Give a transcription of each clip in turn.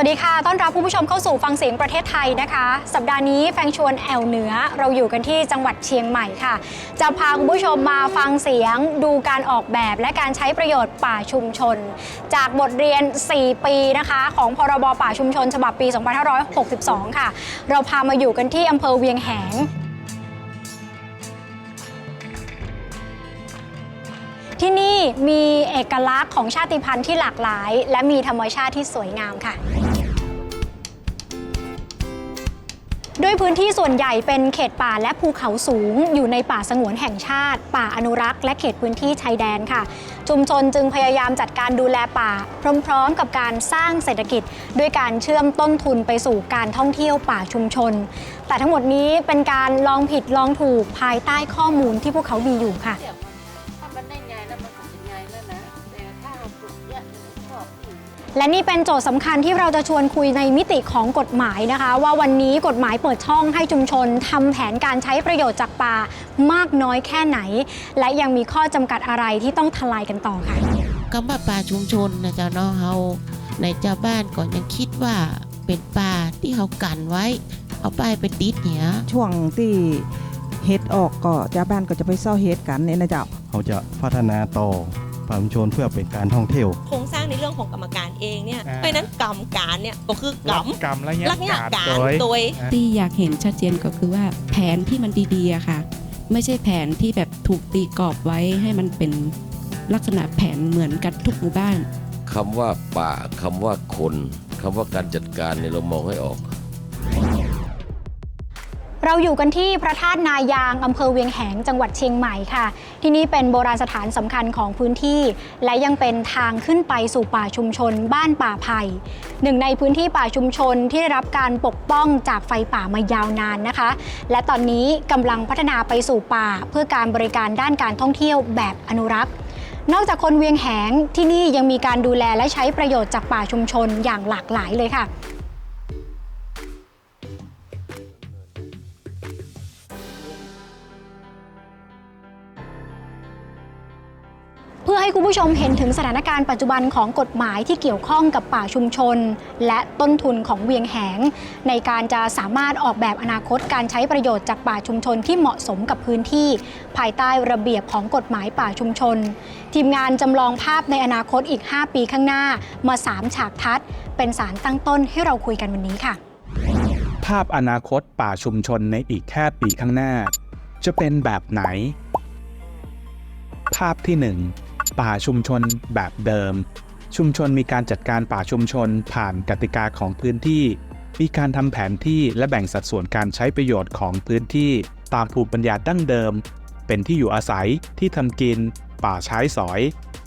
สวัสดีค่ะ ต้อนรับผู้ผู้ชมเข้าสู่ฟังเสียงประเทศไทยนะคะ สัปดาห์นี้แฟงชวนแอลเหนือ เราอยู่กันที่จังหวัดเชียงใหม่ค่ะ จะพาคุณผู้ชมมาฟังเสียง ดูการออกแบบและการใช้ประโยชน์ป่าชุมชน จากบทเรียน 4 ปีนะคะ ของพรบป่าชุมชน ฉบับปี 2562 ค่ะ เราพามาอยู่กันที่อำเภอเวียงแหงที่นี่มีเอกลักษณ์ของชาติพันธุ์ที่หลากหลาย และมีธรรมชาติที่สวยงามค่ะ ด้วยพื้นที่ส่วนใหญ่เป็นเขตป่าและภูเขาสูง อยู่ในป่าสงวนแห่งชาติ ป่าอนุรักษ์ และเขตพื้นที่ชายแดนค่ะ ชุมชนจึงพยายามจัดการดูแลป่า พร้อมๆ กับการสร้างเศรษฐกิจ ด้วยการเชื่อมต้นทุนไปสู่การท่องเที่ยวป่าชุมชน แต่ทั้งหมดนี้เป็นการลองผิดลองถูกภายใต้ข้อมูลที่พวกเขามีอยู่ค่ะ และนี่เป็นโจทย์สำคัญที่เราจะชวนคุยในมิติของกฎหมายนะคะ ว่าวันนี้กฎหมายเปิดช่องให้ชุมชนทำแผนการใช้ประโยชน์จากป่ามากน้อยแค่ไหน และยังมีข้อจำกัดอะไรที่ต้องทลายกันต่อค่ะคำว่าป่าชุมชนนะเจ้าเนาะเฮาในเจ้าบ้านก็ยังคิดว่าเป็นป่าที่เขากันไว้ เอาป้ายไปติดเนี่ยช่วงที่เฮ็ดออกก็ชาวบ้านก็จะไปเศร้าเฮ็ดกันเนี่ยนะเจ้าเขาจะพัฒนาต่อ ป่าชุมชนเพื่อเป็นการท่องเที่ยว โครงสร้างในเรื่องของกรรมการเองเนี่ยอ่า เพราะฉะนั้นกรรมการเนี่ยก็คือกรรมกรรมและเงี้ยลักษณะการโดย โดย ที่อยากเห็นชัดเจนก็คือว่าแผนที่มันดีๆอะค่ะ ไม่ใช่แผนที่แบบถูกตีกรอบไว้ให้มันเป็นลักษณะแผนเหมือนกันทุกหมู่บ้าน คำว่าป่าคำว่าคนคำว่าการจัดการเนี่ยเรามองให้ออก เราอยู่กันที่พระธาตุนายางอำเภอเวียงแหงจังหวัดเชียงใหม่ค่ะ ที่นี่เป็นโบราณสถานสำคัญของพื้นที่ และยังเป็นทางขึ้นไปสู่ป่าชุมชน บ้านป่าไผ่หนึ่งในพื้นที่ป่าชุมชนที่ได้รับการปกป้องจากไฟป่ามายาวนานนะคะ และตอนนี้กำลังพัฒนาไปสู่ป่า เพื่อการบริการด้านการท่องเที่ยวแบบอนุรักษ์นอกจากคนเวียงแหงที่นี่ยังมีการดูแลและใช้ประโยชน์จากป่าชุมชนอย่างหลากหลายเลยค่ะ ผู้ชมเห็นถึงสถานการณ์ปัจจุบันของกฎหมายที่เกี่ยวข้องกับป่าชุมชน และต้นทุนของเวียงแหง ในการจะสามารถออกแบบอนาคตการใช้ประโยชน์จากป่าชุมชนที่เหมาะสมกับพื้นที่ ภายใต้ระเบียบของกฎหมายป่าชุมชน ทีมงานจำลองภาพในอนาคตอีก 5 ปีข้างหน้ามา 3 ฉากทัศน์เป็นสารตั้งต้นให้เราคุยกันวันนี้ค่ะ ภาพอนาคตป่าชุมชนในอีกแค่ปีข้างหน้า จะเป็นแบบไหน ภาพที่ 1 ป่าชุมชนแบบเดิม ชุมชนมีการจัดการป่าชุมชนผ่านกติกาของพื้นที่ มีการทำแผนที่และแบ่งสัดส่วนการใช้ประโยชน์ของพื้นที่ตามภูมิปัญญาดั้งเดิม เป็นที่อยู่อาศัยที่ทำกิน ป่าใช้สอย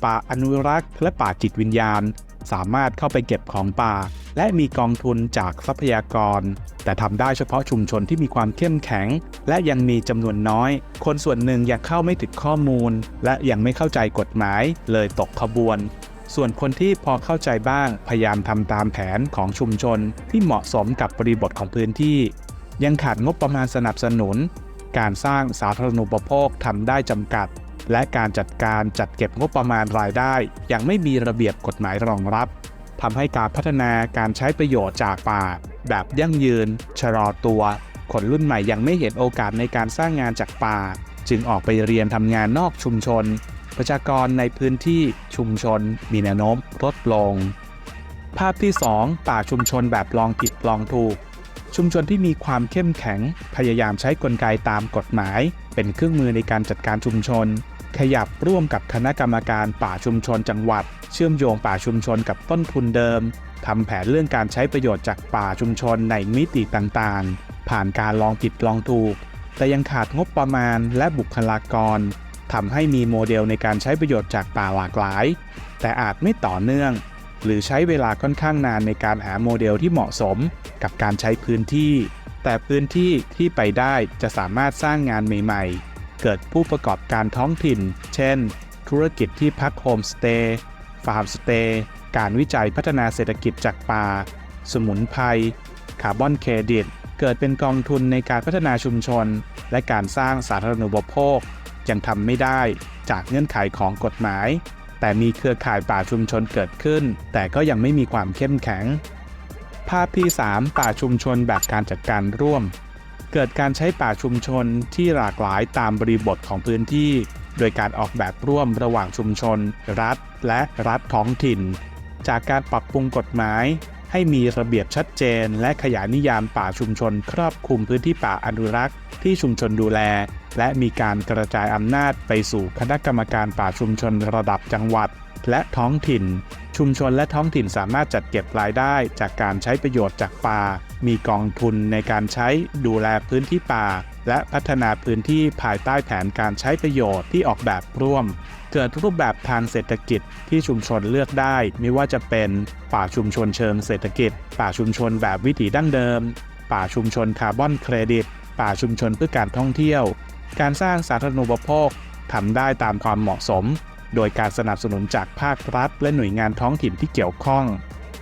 ป่าอนุรักษ์ และป่าจิตวิญญาณ สามารถเข้าไปเก็บของป่า และมีกองทุนจากทรัพยากร แต่ทำได้เฉพาะชุมชนที่มีความเข้มแข็ง และยังมีจำนวนน้อย คนส่วนหนึ่งยังเข้าไม่ถึงข้อมูล และยังไม่เข้าใจกฎหมาย เลยตกขบวน ส่วนคนที่พอเข้าใจบ้างพยายามทำตามแผนของชุมชนที่เหมาะสมกับบริบทของพื้นที่ ยังขาดงบประมาณสนับสนุน การสร้างสาธารณูปโภคทำได้จำกัดและการจัดการจัดเก็บงบประมาณรายได้ ยังไม่มีระเบียบกฎหมายรองรับ ทำให้การพัฒนาการใช้ประโยชน์จากป่า แบบยั่งยืน ชะลอตัว คนรุ่นใหม่ยังไม่เห็นโอกาสในการสร้างงานจากป่า จึงออกไปเรียนทำงานนอกชุมชน ประชากรในพื้นที่ชุมชน มีแนวโน้มลดลง ภาพที่ 2 ป่าชุมชนแบบลองผิดลองถูก ชุมชนที่มีความเข้มแข็ง พยายามใช้กลไกตามกฎหมาย เป็นเครื่องมือในการจัดการชุมชน ขยับร่วมกับคณะกรรมการป่าชุมชนจังหวัด เชื่อมโยงป่าชุมชนกับต้นทุนเดิมทำแผนเรื่องการใช้ประโยชน์จากป่าชุมชนในมิติต่างๆ ผ่านการลองผิดลองถูก แต่ยังขาดงบประมาณและบุคลากรทำให้มีโมเดลในการใช้ประโยชน์จากป่าหลากหลาย แต่อาจไม่ต่อเนื่อง หรือใช้เวลาค่อนข้างนานในการหาโมเดลที่เหมาะสมกับการใช้พื้นที่ แต่พื้นที่ที่ไปได้จะสามารถสร้างงานใหม่ ๆ เกิดผู้ประกอบการท้องถิ่น เช่น ธุรกิจที่พักโฮมสเตย์ ฟาร์มสเตย์ การวิจัยพัฒนาเศรษฐกิจจากป่า สมุนไพร คาร์บอนเครดิต เกิดเป็นกองทุนในการพัฒนาชุมชน และการสร้างสาธารณูปโภค ยังทำไม่ได้จากเงื่อนไขของกฎหมาย แต่มีเครือข่ายป่าชุมชนเกิดขึ้น แต่ก็ยังไม่มีความเข้มแข็ง ภาพที่ 3 ป่าชุมชนแบบการจัดการร่วม เกิดการใช้ป่าชุมชนที่หลากหลายตามบริบทของพื้นที่ โดยการออกแบบร่วมระหว่างชุมชน รัฐ และรัฐท้องถิ่น จากการปรับปรุงกฎหมาย ให้มีระเบียบชัดเจน และขยายนิยามป่าชุมชน ครอบคลุมพื้นที่ป่าอนุรักษ์ที่ชุมชนดูแล และมีการกระจายอำนาจไปสู่คณะกรรมการป่าชุมชนระดับจังหวัด และท้องถิ่น ชุมชนและท้องถิ่นสามารถจัดเก็บรายได้จากการใช้ประโยชน์จากป่า มีกองทุนในการใช้ดูแลพื้นที่ป่า และพัฒนาพื้นที่ภายใต้แผนการใช้ประโยชน์ที่ออกแบบร่วม เกิดรูปแบบทางเศรษฐกิจที่ชุมชนเลือกได้ ไม่ว่าจะเป็น ป่าชุมชนเชิงเศรษฐกิจ ป่าชุมชนแบบวิถีดั้งเดิม ป่าชุมชนคาร์บอนเครดิต ป่าชุมชนเพื่อการท่องเที่ยว การสร้างสาธารณูปโภคทำได้ตามความเหมาะสม โดยการสนับสนุนจากภาครัฐ และหน่วยงานท้องถิ่นที่เกี่ยวข้อง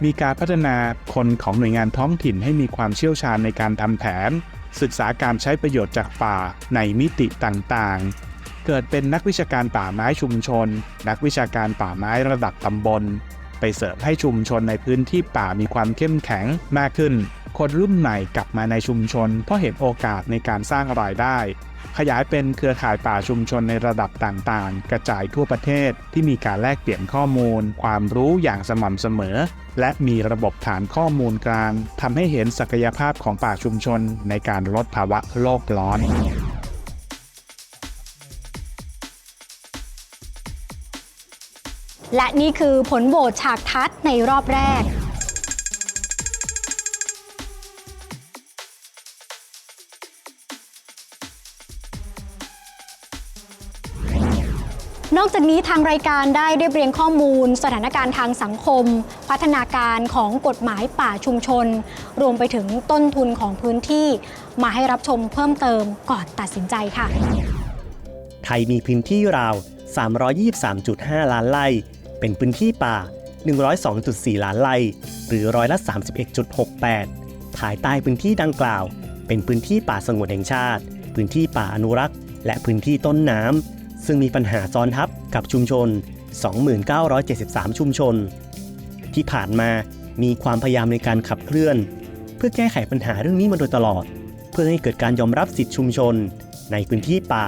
มีการพัฒนาคนของหน่วยงานท้องถิ่นให้มีความเชี่ยวชาญในการทำแผน ศึกษาการใช้ประโยชน์จากป่าในมิติต่างๆ เกิดเป็นนักวิชาการป่าไม้ชุมชน นักวิชาการป่าไม้ระดับตำบล ไปเสริมให้ชุมชนในพื้นที่ป่ามีความเข้มแข็งมากขึ้น คนรุ่นใหม่กลับมาในชุมชน เพราะเห็นโอกาสในการสร้างรายได้ ขยายเป็นเครือข่ายป่าชุมชนในระดับต่างๆ กระจายทั่วประเทศที่มีการแลกเปลี่ยนข้อมูล ความรู้อย่างสม่ำเสมอ และมีระบบฐานข้อมูลกลางทำให้เห็นศักยภาพของป่าชุมชนในการลดภาวะโลกร้อนและนี่คือผลโหวตฉากทัศน์ในรอบแรก นอกจากนี้ทางรายการได้เรียบเรียงข้อมูล สถานการณ์ทางสังคม พัฒนาการของกฎหมายป่าชุมชน รวมไปถึงต้นทุนของพื้นที่ มาให้รับชมเพิ่มเติมก่อนตัดสินใจค่ะ ไทยมีพื้นที่ราว 323.5 ล้านไร่ เป็นพื้นที่ป่า 102.4 ล้านไร่ หรือร้อยละ 31.68 ภายใต้พื้นที่ดังกล่าว เป็นพื้นที่ป่าสงวนแห่งชาติ พื้นที่ป่าอนุรักษ์ และพื้นที่ต้นน้ำ ซึ่งมีปัญหาซ้อนทับกับชุมชน 2973 ชุมชน ที่ผ่านมามีความพยายามในการขับเคลื่อน เพื่อแก้ไขปัญหาเรื่องนี้มาโดยตลอด เพื่อให้เกิดการยอมรับสิทธิชุมชน ในพื้นที่ป่า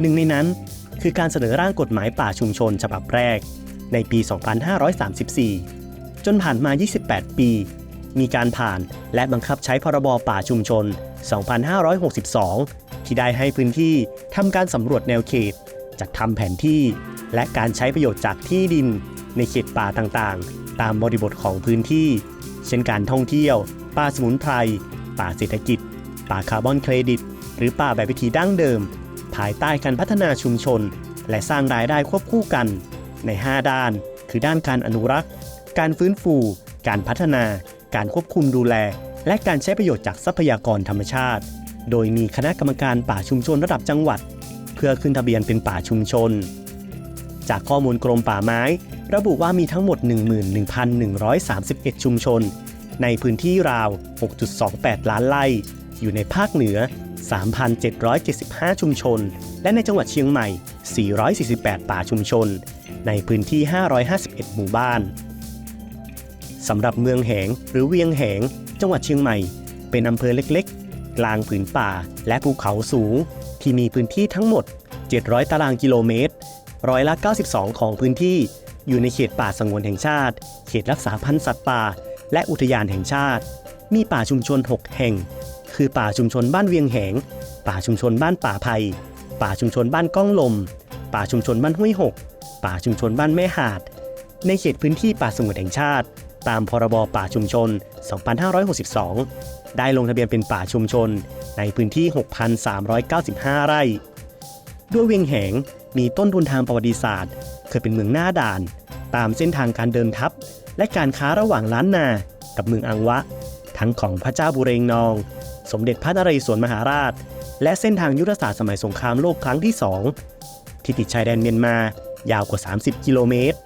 หนึ่งในนั้น คือการเสนอร่างกฎหมายป่าชุมชนฉบับแรก ในปี 2534 จนผ่านมา 28 ปี มีการผ่านและบังคับใช้พรบป่าชุมชน 2562 ที่ได้ให้พื้นที่ทำการสำรวจแนวเขต จัดทำแผนที่ และการใช้ประโยชน์จากที่ดินในเขตป่าต่างๆ ตามบริบทของพื้นที่ เช่นการท่องเที่ยว ป่าสมุนไพร ป่าเศรษฐกิจ ป่าคาร์บอนเครดิต หรือป่าแบบวิธีดั้งเดิม ภายใต้การพัฒนาชุมชน และสร้างรายได้ควบคู่กัน ใน 5 ด้าน คือด้านการอนุรักษ์ การฟื้นฟู การพัฒนา การควบคุมดูแล และการใช้ประโยชน์จากทรัพยากรธรรมชาติ โดยมีคณะกรรมการป่าชุมชนระดับจังหวัด เพื่อขึ้นทะเบียนเป็นป่าชุมชน จากข้อมูลกรมป่าไม้ ระบุว่ามีทั้งหมด 11,131 ชุมชน ในพื้นที่ราว 6.28 ล้านไร่ อยู่ในภาคเหนือ 3,775 ชุมชน และในจังหวัดเชียงใหม่ 448 ป่าชุมชน ในพื้นที่ 551 หมู่บ้านสำหรับเมืองแหงหรือเวียงแหง จังหวัดเชียงใหม่ เป็นอำเภอเล็กๆ กลางผืนป่าและภูเขาสูง ที่มีพื้นที่ทั้งหมด 700 ตารางกิโลเมตร ร้อยละ 92 ของพื้นที่ อยู่ในเขตป่าสงวนแห่งชาติ เขตรักษาพันธุ์สัตว์ป่า และอุทยานแห่งชาติ มีป่าชุมชน 6 แห่ง คือป่าชุมชนบ้านเวียงแหง ป่าชุมชนบ้านป่าไผ่ป่าชุมชนบ้านก้องลม ป่าชุมชนบ้านห้วยหก ป่าชุมชนบ้านแม่หาด ในเขตพื้นที่ป่าสงวนแห่งชาติ ตามพรบป่าชุมชน 2562 ได้ลงทะเบียนเป็นป่าชุมชน ในพื้นที่ 6,395 ไร่ ด้วยเวียงแหงมีต้นทุนทางประวัติศาสตร์ เคยเป็นเมืองหน้าด่าน ตามเส้นทางการเดินทัพ และการค้าระหว่างล้านนา กับเมืองอังวะ ทั้งของพระเจ้าบุเรงนอง สมเด็จพระนเรศวรมหาราช และเส้นทางยุทธศาสตร์สมัยสงครามโลกครั้งที่ 2 ที่ติดชายแดนเมียนมายาวกว่า 30 กิโลเมตร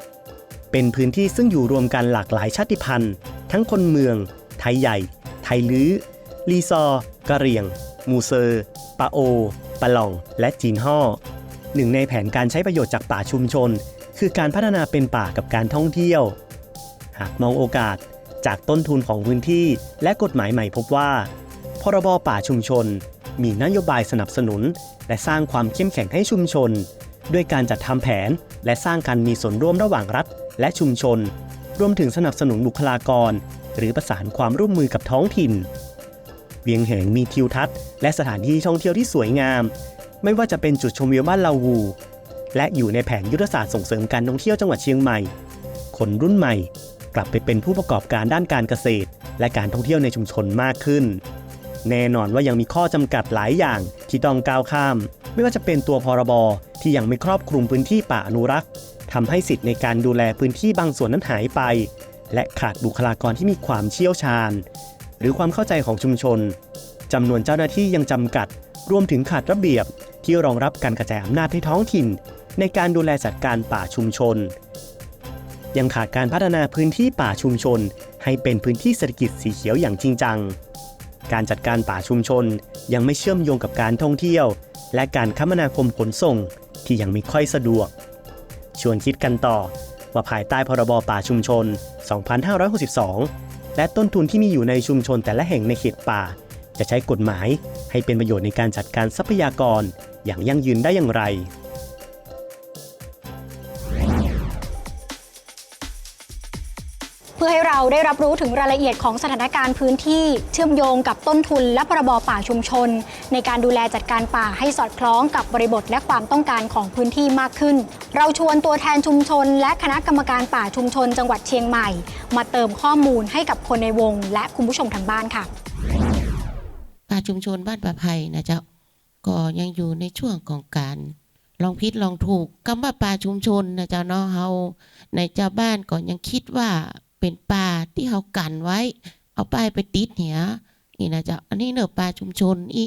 เป็นพื้นที่ซึ่งอยู่รวมกันหลากหลายชาติพันธุ์ ทั้งคนเมือง ไทยใหญ่ ไทยลื้อ ลีซอร์กะเหรี่ยง มูเซอร์ปาโอปะหล่อง และจีนฮ่อหนึ่งในแผนการใช้ประโยชน์จากป่าชุมชน คือการพัฒนาเป็นป่ากับการท่องเที่ยว หากมองโอกาสจากต้นทุนของพื้นที่และกฎหมายใหม่พบว่า พรบป่าชุมชน มีนโยบายสนับสนุน และสร้างความเข้มแข็งให้ชุมชน ด้วยการจัดทำแผน และสร้างการมีส่วนร่วมระหว่างรัฐ และชุมชน รวมถึงสนับสนุนบุคลากร หรือประสานความร่วมมือกับท้องถิ่น เวียงแหงมีทิวทัศน์ และสถานที่ท่องเที่ยวที่สวยงาม ไม่ว่าจะเป็นจุดชมวิวบ้านลาวู และอยู่ในแผนยุทธศาสตร์ส่งเสริมการท่องเที่ยวจังหวัดเชียงใหม่ คนรุ่นใหม่ กลับไปเป็นผู้ประกอบการด้านการเกษตร และการท่องเที่ยวในชุมชนมากขึ้น แน่นอนว่ายังมีข้อจำกัดหลายอย่างที่ต้องก้าวข้าม ไม่ว่าจะเป็นตัวพรบที่ยังไม่ครอบคลุมพื้นที่ป่าอนุรักษ์ ทำให้สิทธิ์ในการดูแลพื้นที่บางส่วนนั้นหายไป และขาดบุคลากรที่มีความเชี่ยวชาญ หรือความเข้าใจของชุมชนจำนวนเจ้าหน้าที่ยังจำกัด รวมถึงขาดระเบียบที่รองรับการกระจายอำนาจให้ท้องถิ่น ในการดูแลจัดการป่าชุมชน ยังขาดการพัฒนาพื้นที่ป่าชุมชน ให้เป็นพื้นที่เศรษฐกิจสีเขียวอย่างจริงจัง การจัดการป่าชุมชนยังไม่เชื่อมโยงกับการท่องเที่ยว และการคมนาคมขนส่งที่ยังไม่ค่อยสะดวก ชวนคิดกันต่อ ว่าภายใต้พรบป่าชุมชน 2562 และต้นทุนที่มีอยู่ในชุมชนแต่ละแห่งในเขตป่า จะใช้กฎหมายให้เป็นประโยชน์ในการจัดการทรัพยากรอย่างยั่งยืนได้อย่างไร พื่อให้เราได้รับรู้ถึงรายละเอียดของสถานการณ์พื้นที่เชื่อมโยงกับต้นทุนและพรบป่าชุมชน ในการดูแลจัดการป่าให้สอดคล้องกับบริบทและความต้องการของพื้นที่มากขึ้น เราชวนตัวแทนชุมชน และคณะกรรมการป่าชุมชน จังหวัดเชียงใหม่ มาเติมข้อมูลให้กับคนในวง และคุณผู้ชมทางบ้านค่ะ ป่าชุมชนบ้านป่าไผ่นะเจ้าก็ยังอยู่ในช่วงของการลองพิษลองถูกคำว่าป่าชุมชนนะเจ้าเนาะเฮาในเจ้าบ้านก็ยังคิดว่า เป็นป่าที่เฮากันไว้ เอาป้ายไปติดเหียนี่นะเจ้าอันนี้เนอะป่าชุมชนอี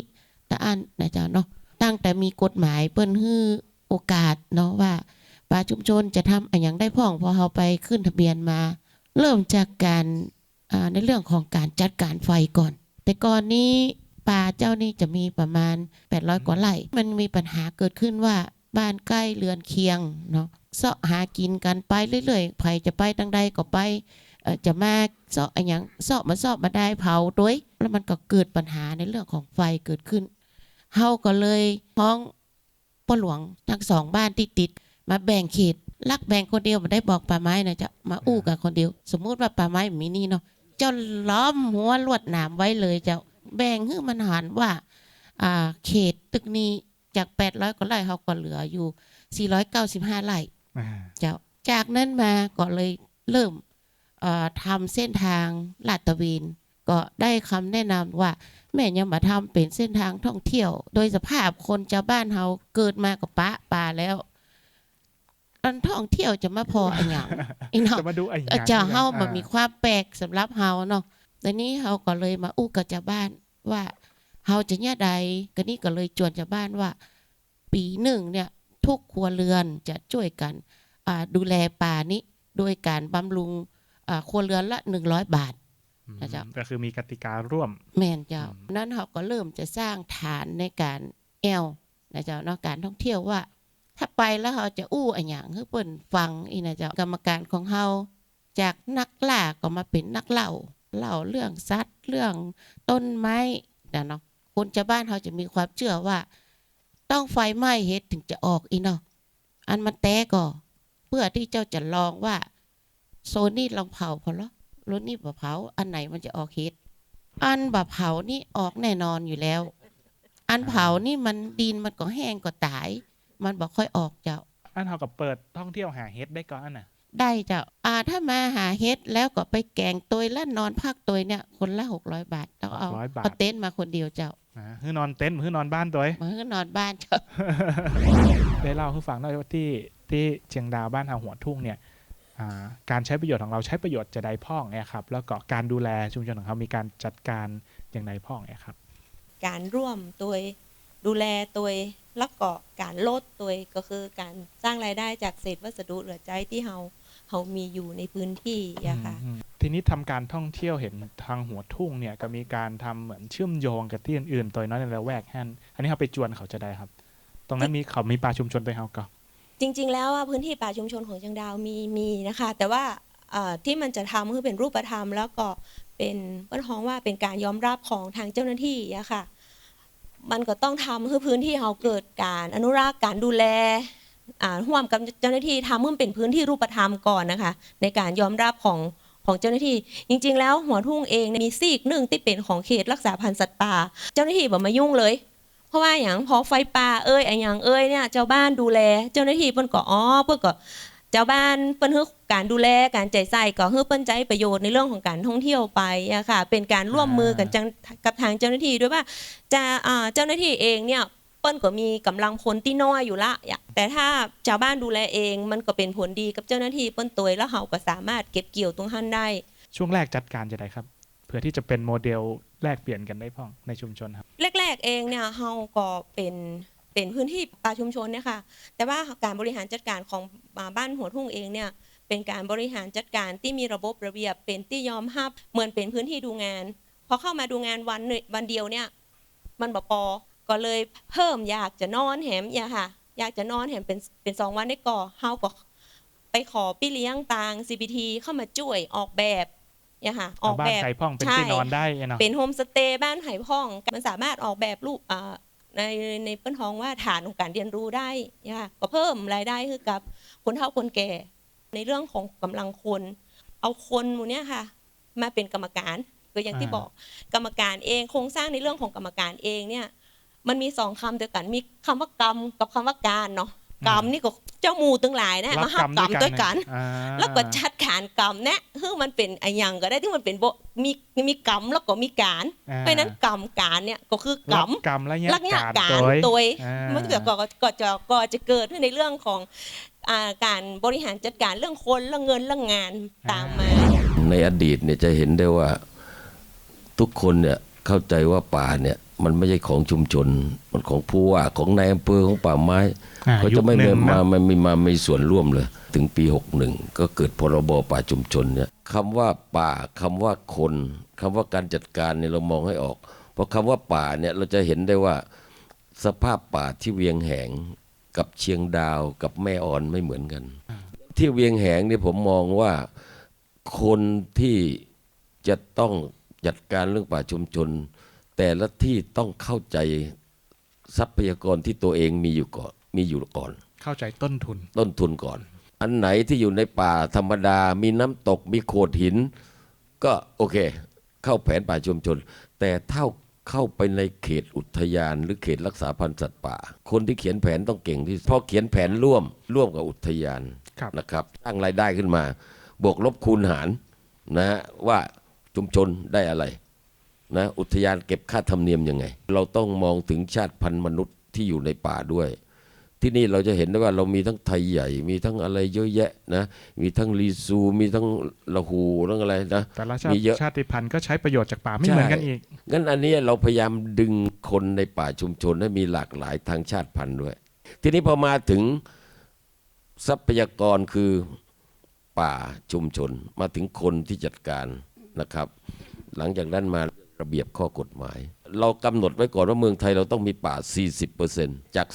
ต่อันนะเจ้าเนาะตั้งแต่มีกฎหมายเปิ้นฮื้อโอกาสเนาะว่าป่าชุมชนจะทำอย่างได้พ่องพอเฮาไปขึ้นทะเบียนมา เริ่มจากการในเรื่องของการจัดการไฟก่อน แต่ก่อนนี้ป่าเจ้านี่จะมีประมาณ 800 กว่าไร่ มันมีปัญหาเกิดขึ้นว่าบ้านใกล้เรือนเคียงเนาะเสาะหากินกันไปเรื่อยๆใครจะไปทางใดก็ไป จะมาเสาะอะไรอย่างเสาะมาเสาะมาได้เผาด้วยแล้วมันก็เกิดปัญหาในเรื่องของไฟเกิดขึ้นเฮาก็เลยพ้องพ่อหลวงทั้งสองบ้านที่ติด มาแบ่งเขตลักแบ่งคนเดียวมาได้บอกป่าไม้นะจะมาอู้กับคนเดียว สมมุติว่าป่าไม้มีนี่เนาะเจ้าล้อมหัวลวดหนามไว้เลยเจ้าแบ่งให้มันหันว่าอ่าเขตตึกนี้จาก800กว่าไร่เขาก็เหลืออยู่ 495ไร่อ่าเจ้าจากนั้นมาก็เลยเริ่มเอ่อ ทำเส้นทางลาดตระเวนก็ได้คำแนะนำว่า แม่ยังมาทำเป็นเส้นทางท่องเที่ยว โดยสภาพคนชาวบ้านเฮาเกิดมากับปะป่าแล้ว อันท่องเที่ยวจะมาพออะไรอย่างอีเนาะจะมาดูไอ้เอ่อเจ้าเฮามันมีความแปลกสำหรับเฮาเนาะแต่นี้เฮาก็เลยมาอู้กับชาวบ้านว่าเฮาจะเนี่ยใดก็นี่ก็เลยจวนชาวบ้านว่า ปีหนึ่งเนี่ย ทุกครัวเรือนจะช่วยกันอ่าดูแลป่านี้โดยการบำรุงอ่า ครัวเรือนละหนึ่งร้อยบาทนะจ๊ะก็คือมีกติการร่วม แม่นเจ้าอืมนั้นเขาก็เริ่มจะสร้างฐานในการแอลนะเจ้าเนาะการท่องเที่ยวว่า ถ้าไปแล้วเขาจะอู้อะไรอย่างคือเปิ่นฟังอีนะเจ้ากรรมการของเฮาจากนักล่าก็มาเป็นนักเล่าเล่าเรื่องสัตว์เรื่องต้นไม้นะเนาะคนชาวบ้านเขาจะมีความเชื่อว่า ต้องไฟไหม้เฮ็ดถึงจะออกอีเนาะอันมันแตกก็ เพื่อที่เจ้าจะลองว่า โซนนี้ลองเผาพอเหรอรถนี่บ่เผา อันไหนมันจะออกเฮ็ดอันบะเผานี่ออกแน่นอนอยู่แล้ว อันเผานี่มันดินมันก็แห้งก็ตาย มันบอกค่อยออกเจ้า อันเท่ากับเปิดท่องเที่ยวหาเฮ็ดได้ก่อนอันน่ะ ได้เจ้าอ่าถ้ามาหาเฮ็ดแล้วก็ไปแกงตัวและนอนพักตัวเนี่ย คนละหกร้อยบาทต้องเอา600บาท เอาเต็นท์มาคนเดียวเจ้าอ่าคือนอนเต็นท์คือนอนบ้านตัวเองมันก็นอนบ้านเจ้า ได้เล่าให้ฟังได้ว่าที่ที่เชียงดาวบ้านเฮาหัวทุ่งเนี่ยอ่า การใช้ประโยชน์ของเราใช้ประโยชน์จะใดพ่องเนี่ยครับแล้วก็การดูแลชุมชนของเขามีการจัดการอย่างไรพ่องเนี่ยครับ การร่วมตัวดูแลตัวแล้วก็การลดตัวก็คือการสร้างรายได้จากเศษวัสดุเหลือใจที่เฮาเฮามีอยู่ในพื้นที่อะค่ะอืมทีนี้ทำการท่องเที่ยวเห็นทางหัวทุ่งเนี่ยก็มีการทำเหมือนเชื่อมโยงกับที่อื่นๆตัวน้อยในละแวกแห่นอันนี้เขาไปจวนเขาจะได้ครับ ตรงนั้นมีเขามีป่าชุมชนตัวเขาก็ จริง ๆ แล้วพื้นที่ป่าชุมชนของเชียงดาวมีมีนะคะ แต่ว่าที่มันจะทำคือเป็นรูปธรรม แล้วก็เป็นเปิ้นฮ้องว่าเป็นการยอมรับของทางเจ้าหน้าที่อะค่ะ มันก็ต้องทำคือพื้นที่เราเกิดการอนุรักษ์การดูแลอ่าร่วมกับเจ้าหน้าที่ทำให้มันเป็นพื้นที่รูปธรรมก่อนนะคะ ในการยอมรับของของเจ้าหน้าที่ จริง ๆ แล้วหัวทุ่งเองมีซีกหนึ่งที่เป็นของเขตรักษาพันธุ์สัตว์ป่า เจ้าหน้าที่บอกมายุ่งเลย ราะว่าอย่างพอไฟป่าเอ้ยไอ้อย่างเอ้ยเนี่ยเจ้าบ้านดูแล เจ้าหน้าที่เปิ้นก็อ๋อเปิ้นก็เจ้าบ้านเปิ้นฮึกการดูแลการใจใส่ก็ฮึกเปิ้นใจประโยชน์ในเรื่องของการท่องเที่ยวไปอะค่ะ เป็นการร่วมมือกันจังกับทางเจ้าหน้าที่ด้วยว่าจะอ่าเจ้าหน้าที่เองเนี่ยเปิ้นก็มีกำลังพลที่น้อยอยู่ละแต่ถ้าชาวบ้านดูแลเองมันก็เป็นผลดีกับเจ้าหน้าที่เปิ้นตัวแล้วเขาก็สามารถเก็บเกี่ยวตรงหันได้ ช่วงแรกจัดการจะได้ครับ พื่อที่จะเป็นโมเดลแลกเปลี่ยนกันได้พ่องในชุมชนครับแรกๆเองเนี่ยเฮาก็เป็นเป็นพื้นที่ป่าชุมชนเนี่ยค่ะแต่ว่าการบริหารจัดการของบ้านหัวทุ่งเองเนี่ยเป็นการบริหารจัดการที่มีระบบระเบียบ เป็นที่ยอมรับเหมือนเป็นพื้นที่ดูงานพอเข้ามาดูงานวันหนึ่งวันเดียวเนี่ยมันบ่พอก็เลยเพิ่มอยากจะนอนแหมอย่าค่ะอยากจะนอนแหมเป็นเป็นสองวันได้ก่อเฮาก็ไปขอพี่เลี้ยงต่าง CPT เข้ามาช่วยออกแบบ เนี่ยค่ะออกบ้าแบนบไก่พ่องเป็นใช่ที่นอนได้เนาะเป็นโฮมสเตย์บ้านไห่พ่องมันสามารถออกแบบรูปอ่าในในเปิ้นท้องว่าฐานของการเรียนรู้ได้ค่ะก็เพิ่มรายได้คือกับคนเฒ่าคนแก่ ในเรื่องของกำลังคน เอาคนหมู่เนี้ยค่ะ มาเป็นกรรมการก็อย่างที่อ่าบอกกรรมการเองโครงสร้างในเรื่องของกรรมการเองเนี่ยมันมีสองคำเดียวกันมีคำว่ากรรมกับคำว่าการเนาะ กรรมนี่ก็เจ้าหมู่ตั้งหลายนะมาหับกรรมด้วยกันอ่าแล้วก็จัดการกรรมเนี่ยคือมันเป็นอะไรอย่างก็ได้ที่มันเป็นโบมีมีกรรมแล้วก็มีการอ่าเพราะฉะนั้นกรรมการเนี่ยก็คือกรรมกรรมและเนี่ยลักษณะการการโดยโดยอ่ามันก็ก็ก็จะก็จะเกิดขึ้นในเรื่องของอ่าการบริหารจัดการเรื่องคนเรื่องเงินเรื่องงานตามมา ในอดีตเนี่ยจะเห็นได้ว่าทุกคนเนี่ยเข้าใจว่าป่าเนี่ย มันไม่ใช่ของชุมชน มันของผู้ว่าของนายอำเภอของป่าไม้อ่เขาจะไม่ยุคหนึ่งมานะไม่มีมาไม่มีส่วนร่วมเลย ถึงปี 61 ก็เกิดพรบป่าชุมชนเนี่ยคำว่าป่าคำว่าคนคำว่าการจัดการเนี่ยเรามองให้ออก เพราะคำว่าป่าเนี่ยเราจะเห็นได้ว่าสภาพป่าที่เวียงแหงกับเชียงดาวกับแม่อ่อนไม่เหมือนกัน ที่เวียงแหงเนี่ยผมมองว่าคนที่จะต้องจัดการเรื่องป่าชุมชน แต่ละที่ต้องเข้าใจทรัพยากรที่ตัวเองมีอยู่ก่อนมีอยู่ก่อน เข้าใจต้นทุนต้นทุนก่อน อันไหนที่อยู่ในป่าธรรมดา มีน้ำตกมีโขดหิน ก็โอเค เข้าแผนป่าชุมชน แต่เท่าเข้าไปในเขตอุทยานหรือเขตรักษาพันธุ์สัตว์ป่า คนที่เขียนแผนต้องเก่งที่สุดเพราะเขียนแผนร่วมร่วมกับอุทยานครับนะครับตั้งรายได้ขึ้นมา บวกลบคูณหารนะฮะว่าชุมชนได้อะไร นะอุทยานเก็บค่าธรรมเนียมยังไง เราต้องมองถึงชาติพันธุ์มนุษย์ที่อยู่ในป่าด้วย ที่นี่เราจะเห็นได้ว่าเรามีทั้งไทยใหญ่ มีทั้งอะไรเยอะแยะนะ มีทั้งลีซู มีทั้งละหูทั้งอะไรนะแต่ละชามีติเยอะชาติพันธุ์ก็ใช้ประโยชน์จากป่าไม่เหมือนกันอีกงั้นอันนี้เราพยายามดึงคนในป่าชุมชนให้มีหลากหลายทางชาติพันธุ์ด้วย ทีนี้พอมาถึงทรัพยากรคือป่าชุมชนมาถึงคนที่จัดการนะครับ หลังจากนั้นมา ระเบียบข้อกฎหมาย เรากำหนดไว้ก่อนว่าเมืองไทยเราต้องมีป่า 40%จาก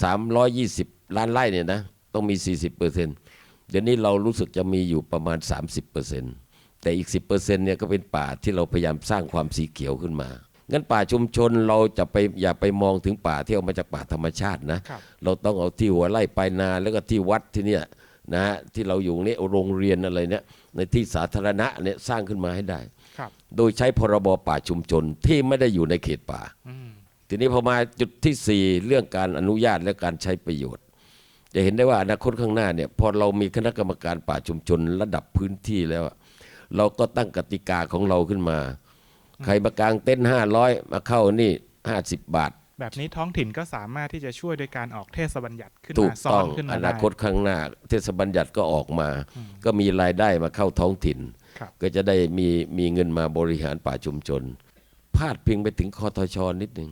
320 ล้านไร่เนี่ยนะต้องมี 40%เดี๋ยวนี้เรารู้สึกจะมีอยู่ประมาณ 30%แต่อีก 10%เนี่ยก็เป็นป่าที่เราพยายามสร้างความสีเขียวขึ้นมางั้นป่าชุมชนเราจะไปอย่าไปมองถึงป่าที่เอามาจากป่าธรรมชาตินะครับเราต้องเอาที่หัวไร่ปลายนาแล้วก็ที่วัดที่เนี่ยนะฮะที่เราอยู่เนี่ยโรงเรียนอะไรเนี่ยในที่สาธารณะเนี่ยสร้างขึ้นมาให้ได้ครับ โดยใช้พรบป่าชุมชนที่ไม่ได้อยู่ในเขตป่าอืมทีนี้พอมาจุดที่สี่เรื่องการอนุญาตและการใช้ประโยชน์ จะเห็นได้ว่าอนาคตข้างหน้าเนี่ยพอเรามีคณะกรรมการป่าชุมชนระดับพื้นที่แล้วอะเราก็ตั้งกติกาของเราขึ้นมา ใครมากางเต้นห้าร้อยมาเข้านี่ห้าสิบบาท แบบนี้ท้องถิ่นก็สามารถที่จะช่วยโดยการออกเทศบัญญัติขึ้นถูมากซ้อต้อนงขึ้นอมานาได้คตข้างหน้า เทศบัญญัติก็ออกมา ก็มีรายได้มาเข้าท้องถิ่นครับ ก็จะได้มีมีเงินมาบริหารป่าชุมชน พาดพิงไปถึงคอทชนิดหนึ่ง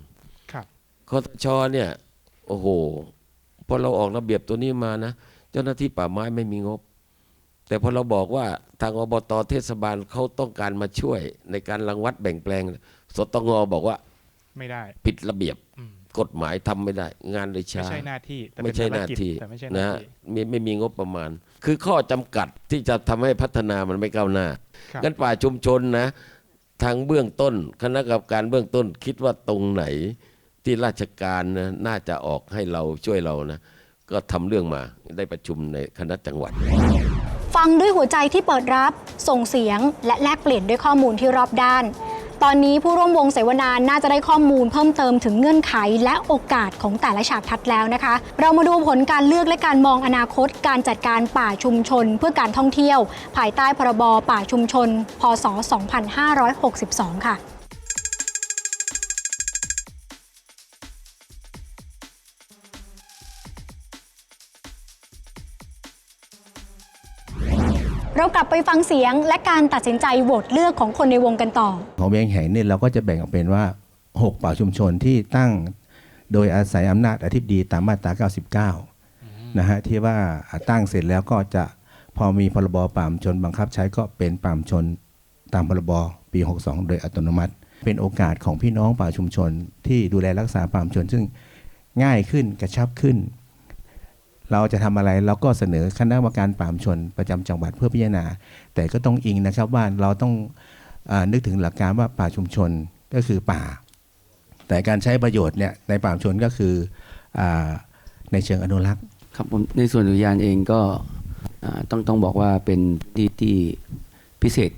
ครับคอทชเนี่ยโอ้โหพอเราออกระเบียบตัวนี้มานะ เจ้าหน้าที่ป่าไม้ไม่มีงบ แต่พอเราบอกว่าทางอบตเทศบาลเขาต้องการมาช่วยในการรังวัดแบ่งแปลง สตงบอกว่า ไม่ได้ ผิดระเบียบอืม กฎหมายทำไม่ได้ งานเลยไม่ช้าใช่หน้าที่แต่ไม่เป็นใช่ภารหน้ากิจที่แต่ไม่ใช่หนะน้าฮะที่มีไม่มีงบประมาณ คือข้อจำกัดที่จะทำให้พัฒนามันไม่ก้าวหน้าครับงั้นป่าชุมชนนะ ทางเบื้องต้น คณะกรรมการเบื้องต้นคิดว่าตรงไหนที่ราชการนะน่าจะออกให้เราช่วยเรานะ ก็ทำเรื่องมาได้ประชุมในคณะจังหวัด ฟังด้วยหัวใจที่เปิดรับส่งเสียงและแลกเปลี่ยนด้วยข้อมูลที่รอบด้าน ตอนนี้ผู้ร่วมวงเสวนาน่าจะได้ข้อมูลเพิ่มเติมถึงเงื่อนไขและโอกาสของแต่ละฉากทัดแล้วนะคะ เรามาดูผลการเลือกและการมองอนาคต การจัดการป่าชุมชน เพื่อการท่องเที่ยว ภายใต้พรบป่าชุมชน พศ 2562 ค่ะ เรากลับไปฟังเสียงและการตัดสินใจโหวตเลือกของคนในวงกันต่อ ของเวียงแหงเนี่ยเราก็จะแบ่งออกเป็นว่า 6 ป่าชุมชนที่ตั้งโดยอาศัยอำนาจอธิบดีตามมาตรา 99 นะฮะที่ว่าตั้งเสร็จแล้วก็จะพอมีพรบป่าชุมชนบังคับใช้ก็เป็นป่าชุมชนตามพรบปี 62 โดยอัตโนมัติ เป็นโอกาสของพี่น้องป่าชุมชน ที่ดูแลรักษาป่าชุมชน ซึ่งง่ายขึ้นกระชับขึ้น เราจะทำอะไรเราก็เสนอคณะกรรมการป่าชุมชนประจำจังหวัดเพื่อพิจารณา แต่ก็ต้องอิงนะครับว่าเราต้องอนึกถึงหลักการว่าป่าชุมชนก็คือป่า แต่การใช้ประโยชน์เนี่ยในป่าชุมชนก็คืออในเชิงอนุรักษ์ครับผมในส่วนอุทยานเองก็ต้องต้องบอกว่าเป็นที่ที่พิเศษ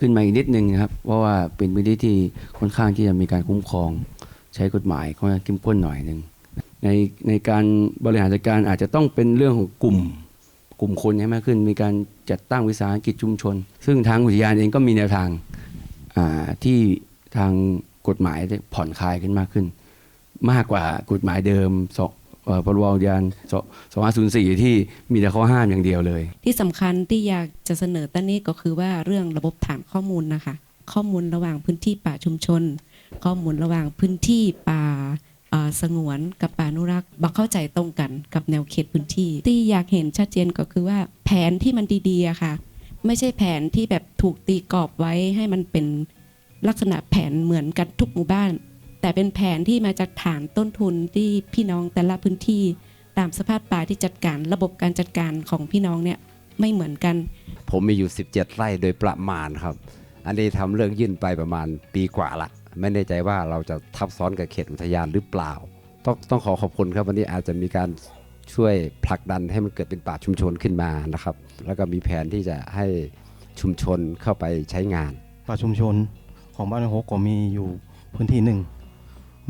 ขึ้นมาอีกนิดนึงนะครับเพราะว่าเป็นพื้นที่ที่ค่อนข้างที่จะมีการคุ้มครอง ใช้กฎหมายค่อนข้างเข้มข้นหน่อยหนึ่ง ในในการบริหารจัดการอาจจะต้องเป็นเรื่องของกลุ่มกลุ่มคนให้มากขึ้น มีการจัดตั้งวิสาหกิจชุมชน ซึ่งทางอุทยานเองก็มีแนวทางาที่ทางกฎหมายผ่อนคลายขึ้นมากขึ้น มากกว่ากฎหมายเดิมสอพรบอุทยานสองห้าศูนย์สี่ที่มีแต่ข้อห้ามอย่างเดียวเลย ที่สำคัญที่อยากจะเสนอตอนนี้ก็คือว่าเรื่องระบบฐานข้อมูลนะคะ ข้อมูลระหว่างพื้นที่ป่าชุมชน ข้อมูลระหว่างพื้นที่ป่า สงวนกับป่านุรักษ์บักเข้าใจตรงกันกับแนวเขตพื้นที่ ที่อยากเห็นชัดเจนก็คือว่าแผนที่มันดีๆอะค่ะ ไม่ใช่แผนที่แบบถูกตีกรอบไว้ให้มันเป็นลักษณะแผนเหมือนกันทุกหมู่บ้าน แต่เป็นแผนที่มาจากฐานต้นทุนที่พี่น้องแต่ละพื้นที่ ตามสภาพป่าที่จัดการระบบการจัดการของพี่น้องเนี่ยไม่เหมือนกัน ผมมีอยู่ 17 ไร่โดยประมาณครับ อันนี้ทำเรื่องยื่นไปประมาณปีกว่าละ ไม่แน่ใจว่าเราจะทับซ้อนกับเขตอุทยานหรือเปล่า ต้องต้องขอขอบคุณครับวันนี้อาจจะมีการช่วยผลักดันให้มันเกิดเป็นป่าชุมชนขึ้นมานะครับ แล้วก็มีแผนที่จะให้ชุมชนเข้าไปใช้งาน ป่าชุมชนของบ้านโฮกก็มีอยู่พื้นที่หนึ่ง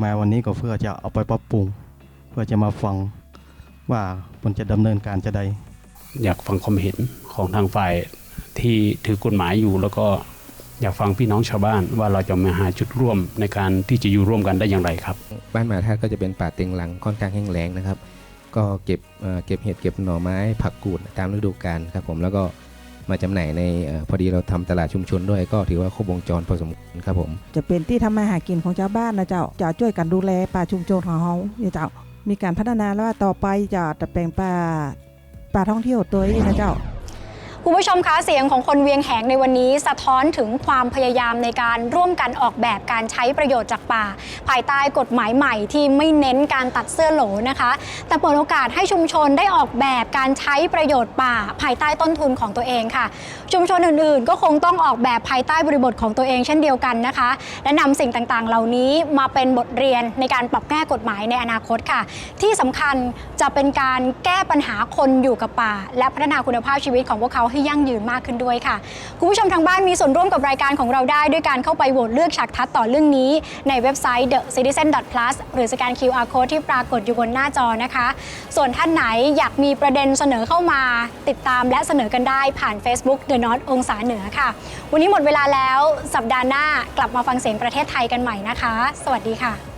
มาวันนี้ก็เพื่อจะเอาไปปรับปรุง เพื่อจะมาฟังว่ามันจะดำเนินการจะใดอยากฟังความเห็นของทางฝ่ายที่ถือกฎหมายอยู่แล้วก็ อยากฟังพี่น้องชาวบ้านว่าเราจะมาหาจุดร่วมในการที่จะอยู่ร่วมกันได้อย่างไรครับ บ้านหมาธาตุก็จะเป็นป่าเต็งหลังค่อนข้างแห้งแล้งนะครับ ก็เก็บเอ่อเก็บเห็ดเก็บหน่อไม้ผักกูดตามฤดูกาลครับผมแล้วก็มาจำหน่ายในเอ่อพอดีเราทำตลาดชุมชนด้วยก็ถือว่าครบวงจรพอสมควรครับผม จะเป็นที่ทำมาหากินของชาวบ้านนะเจ้าจะช่วยกันดูแลป่าชุมชนของเขาเนี่ยเจ้ามีการพัฒนาแล้วว่าต่อไปจะแต่แปลงป่าป่าท่องเที่ยวตัวนี้นะเจ้า คุณผู้ชมคะเสียงของคนเวียงแหงในวันนี้ สะท้อนถึงความพยายามในการร่วมกันออกแบบการใช้ประโยชน์จากป่า ภายใต้กฎหมายใหม่ที่ไม่เน้นการตัดเสื้อโหลนะคะ แต่เปิดโอกาสให้ชุมชนได้ออกแบบการใช้ประโยชน์ป่า ภายใต้ต้นทุนของตัวเองค่ะ ชุมชนอื่นๆ ก็คงต้องออกแบบภายใต้บริบทของตัวเองเช่นเดียวกันนะคะ และนำสิ่งต่างๆ เหล่านี้มาเป็นบทเรียนในการปรับแก้กฎหมายในอนาคตค่ะ ที่สำคัญจะเป็นการแก้ปัญหาคนอยู่กับป่า และพัฒนาคุณภาพชีวิตของพวกเขาให้ยั่งยืนมากขึ้นด้วยค่ะ คุณผู้ชมทางบ้านมีส่วนร่วมกับรายการของเราได้ ด้วยการเข้าไปโหวตเลือกฉากทัศน์ต่อเรื่องนี้ ในเว็บไซต์ the citizen plus หรือสแกน QR code ที่ปรากฏอยู่บนหน้าจอนะคะ ส่วนท่านไหนอยากมีประเด็นเสนอเข้ามา ติดตามและเสนอกันได้ผ่าน Facebook The North องศาเหนือค่ะ วันนี้หมดเวลาแล้วสัปดาห์หน้ากลับมาฟังเสียงประเทศไทยกันใหม่นะคะ สวัสดีค่ะ